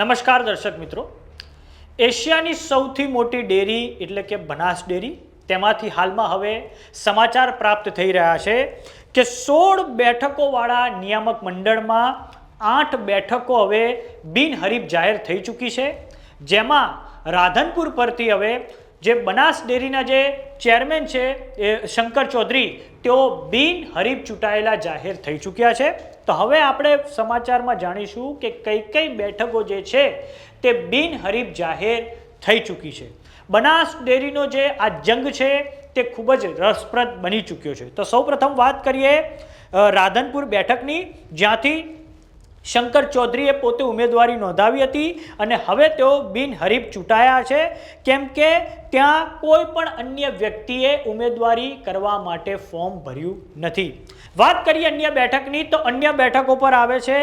નમસ્કાર દર્શક મિત્રો. એશિયાની સૌથી મોટી ડેરી એટલે કે બનાસ ડેરી, તેમાંથી હાલમાં હવે સમાચાર પ્રાપ્ત થઈ રહ્યા છે કે સોળ બેઠકોવાળા નિયામક મંડળમાં આઠ બેઠકો હવે બિનહરીફ જાહેર થઈ ચૂકી છે. જેમાં રાધનપુર પરથી હવે જે બનાસ ડેરીના જે ચેરમેન છે એ શંકર ચૌધરી, તેઓ બિનહરીફ ચૂંટાયેલા જાહેર થઈ ચૂક્યા છે. તો હવે આપણે સમાચારમાં જાણીશું કે કઈ કઈ બેઠકો જે છે તે બિનહરીફ જાહેર થઈ ચૂકી છે. બનાસ ડેરીનો જે આ જંગ છે તે ખૂબ જ રસપ્રદ બની ચૂક્યો છે. તો સૌપ્રથમ વાત કરીએ રાધનપુર બેઠકની, જ્યાંથી શંકર ચૌધરીએ પોતે ઉમેદવારી નોંધાવી હતી અને હવે તેઓ બિનહરીફ ચૂંટાયા છે. કેમ કે ત્યાં કોઈ પણ અન્ય વ્યક્તિએ ઉમેદવારી કરવા માટે ફોર્મ ભર્યું નથી. વાત કરીએ અન્ય બેઠકની, તો અન્ય બેઠકો પર આવે છે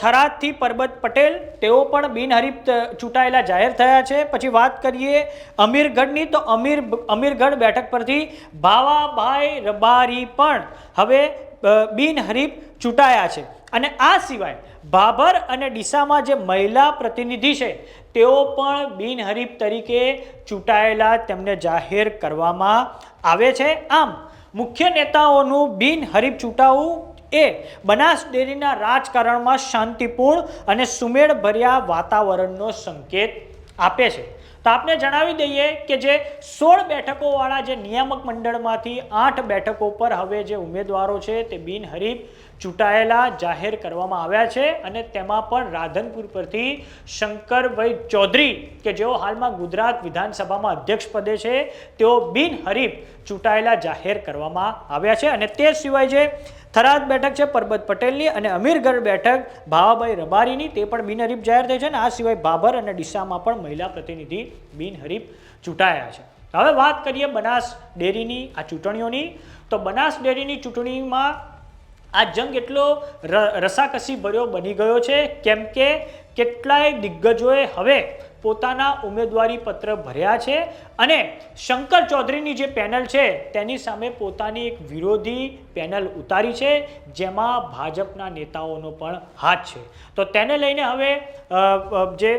થરાદથી પરબત પટેલ. તેઓ પણ બિનહરીફ ચૂંટાયેલા જાહેર થયા છે. પછી વાત કરીએ અમીરગઢની, તો અમીર, અમીરગઢ બેઠક પરથી ભાવાભાઈ રબારી પણ હવે બિનહરીફ ચૂંટાયા છે. અને આ સિવાય ભાભર અને ડીસામાં જે મહિલા પ્રતિનિધિ છે, તેઓ પણ બિનહરીફ તરીકે ચૂંટાયેલા તેમને જાહેર કરવામાં આવે છે. આમ, મુખ્ય નેતાઓનું બિનહરીફ ચૂંટાવું એ બનાસ ડેરીના રાજકારણમાં શાંતિપૂર્ણ અને સુમેળભર્યા વાતાવરણનો સંકેત આપે છે. આપને જણાવી દઈએ કે જે સોળ બેઠકોવાળા જે નિયામક મંડળમાંથી આઠ બેઠકો પર હવે જે ઉમેદવારો છે તે બિનહરીફ ચૂંટાયેલા જાહેર કરવામાં આવ્યા છે અને તેમાં પણ રાધનપુર પરથી શંકરભાઈ ચૌધરી કે જેઓ હાલમાં ગુજરાત વિધાનસભામાં અધ્યક્ષ પદે છે, તેઓ બિનહરીફ ચૂંટાયેલા જાહેર કરવામાં આવ્યા છે અને તે સિવાય જે થરાદ બેઠક છે પરબત પટેલની અને અમીરગઢ બેઠક ભાવાભાઈ રબારીની. તે પણ બિનહરીફ જાહેર થઈ છે અને આ સિવાય ભાભર અને ડીસામાં પણ મહિલા પ્રતિનિધિ બિનહરીફ ચૂંટાયા છે. હવે વાત કરીએ બનાસ ડેરીની, આ ચૂંટણીઓની. તો બનાસ ડેરીની ચૂંટણીમાં આ જંગ એટલો રસાકસી ભર્યો બની ગયો છે. કેમ કે કેટલાય દિગ્ગજોએ હવે પોતાના ઉમેદવારી પત્ર ભર્યા છે અને શંકર ચૌધરીની જે પેનલ છે, તેની સામે પોતાની એક વિરોધી પેનલ ઉતારી છે, જેમાં ભાજપના નેતાઓનો પણ હાથ છે. તો તેને લઈને હવે જે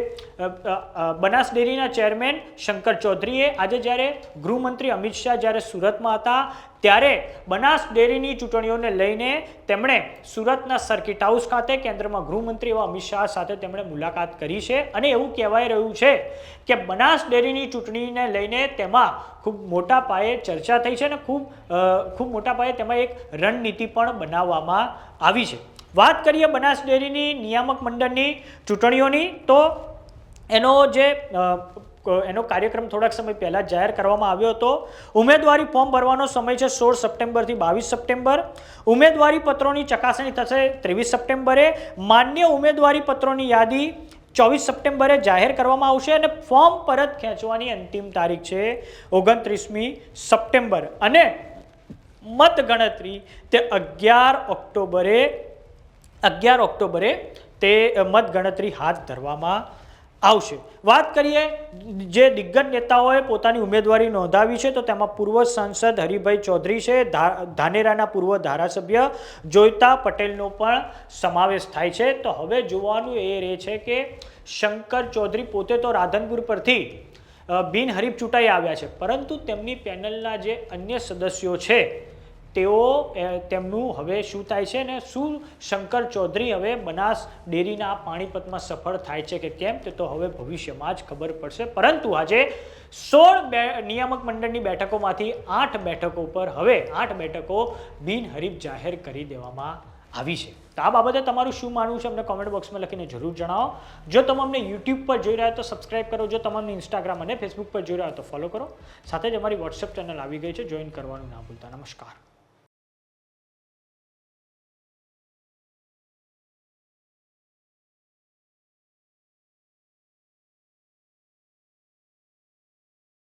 બનાસ ડેરીના ચેરમેન શંકર ચૌધરીએ આજે જ્યારે ગૃહમંત્રી અમિત શાહ જ્યારે સુરતમાં હતા ત્યારે બનાસ ડેરીની ચૂંટણીઓને લઈને તેમણે સુરતના સર્કિટ હાઉસ ખાતે કેન્દ્રમાં ગૃહમંત્રી એવા અમિત શાહ સાથે તેમણે મુલાકાત કરી છે. અને એવું કહેવાય રહ્યું છે કે બનાસ ડેરીની ચૂંટણીને લઈને તેમાં ખૂબ મોટા પાયે ચર્ચા થઈ છે અને ખૂબ ખૂબ મોટા પાયે તેમાં એક રણનીતિ પણ બનાવવામાં આવી છે. વાત કરીએ બનાસ ડેરીની નિયામક મંડળની ચૂંટણીઓની, તો એનો જે એનો કાર્યક્રમ થોડાક સમય પહેલાં જાહેર કરવામાં આવ્યો હતો. ઉમેદવારી ફોર્મ ભરવાનો સમય છે સોળ સપ્ટેમ્બરથી બાવીસ સપ્ટેમ્બર. ઉમેદવારી પત્રોની ચકાસણી થશે ત્રેવીસ સપ્ટેમ્બરે. માન્ય ઉમેદવારી પત્રોની યાદી ચોવીસ સપ્ટેમ્બરે જાહેર કરવામાં આવશે અને ફોર્મ પરત ખેંચવાની અંતિમ તારીખ છે ઓગણત્રીસમી સપ્ટેમ્બર. અને મતગણતરી તે અગિયાર ઓક્ટોબરે અગિયાર ઓક્ટોબરે તે મતગણતરી હાથ ધરવામાં આવશે. વાત કરીએ જે દિગ્ગજ નેતાઓએ પોતાની ઉમેદવારી નોંધાવી છે, તો તેમાં પૂર્વ સાંસદ હરિભાઈ ચૌધરી છે ધાનેરાના પૂર્વ ધારાસભ્ય જોઈતા પટેલનો પણ સમાવેશ થાય છે. તો હવે જોવાનું એ રહે છે કે શંકર ચૌધરી પોતે તો રાધનપુર પરથી બિનહરીફ ચૂંટાઈ આવ્યા છે, પરંતુ તેમની પેનલના જે અન્ય સદસ્યો છે તેઓ તેમનું હવે શું થાય છે ને, શું શંકર ચૌધરી હવે બનાસ ડેરીના પાણીપતમાં સફળ થાય છે કે કેમ, તે તો હવે ભવિષ્યમાં જ ખબર પડશે. પરંતુ આજે સોળ બે, નિયામક મંડળની બેઠકોમાંથી આઠ બેઠકો પર હવે આઠ બેઠકો બિનહરીફ જાહેર કરી દેવામાં આવી છે. તો આ બાબતે તમારું શું માનવું છે, અમને કોમેન્ટ બોક્સમાં લખીને જરૂર જણાવો. જો તમે અમને યુટ્યુબ પર જોઈ રહ્યા તો સબસ્ક્રાઇબ કરો. જો તમે ઇન્સ્ટાગ્રામ અને ફેસબુક પર જોઈ રહ્યા તો ફોલો કરો. સાથે જ અમારી વોટ્સએપ ચેનલ આવી ગઈ છે જોઈન કરવાનું ના ભૂલતા. નમસ્કાર.